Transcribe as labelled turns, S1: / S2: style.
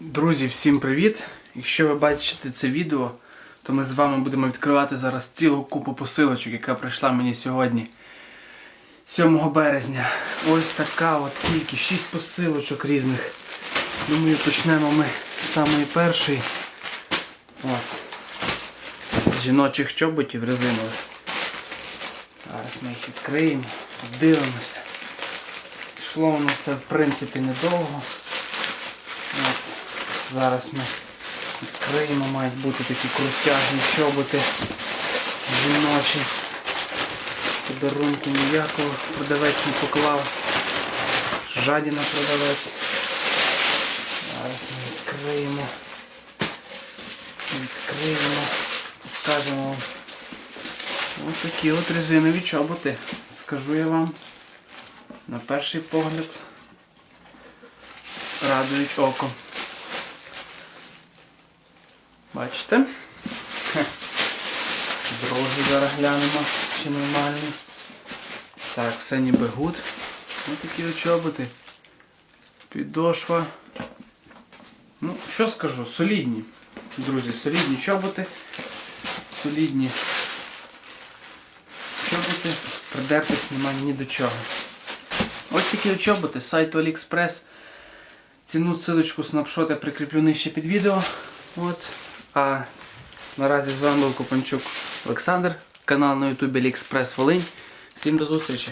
S1: Друзі, всім привіт! Якщо ви бачите це відео, то ми з вами будемо відкривати зараз цілу купу посилочок, яка прийшла мені сьогодні, 7 березня. Ось така от кількість, 6 посилочок різних. Думаю, почнемо ми з самої першої. От. З жіночих чоботів резинових. Зараз ми їх відкриємо, подивимося. Йшло воно все в принципі недовго. Зараз ми відкриємо, мають бути такі крутяжні чоботи жіночі. Подарунку ніякого продавець не поклав. Жадіна продавець. Зараз ми відкриємо. Відкриємо. Покажемо вам. Ось такі от резинові чоботи. Скажу я вам. На перший погляд радують око. Бачите? Другий зараз глянемо, чи нормальний. Так, все ніби гуд. Ось такі от чоботи. Підошва. Ну, що скажу, солідні. Друзі, солідні чоботи. Солідні чоботи. Придертись немає ні до чого. Ось такі от чоботи з сайту AliExpress. Ціну ссылочку снапшот я прикріплю нижче під відео. От. А наразі з вами був Копанчук Олександр, канал на Ютубі Лікспрес Волинь. Всім до зустрічі!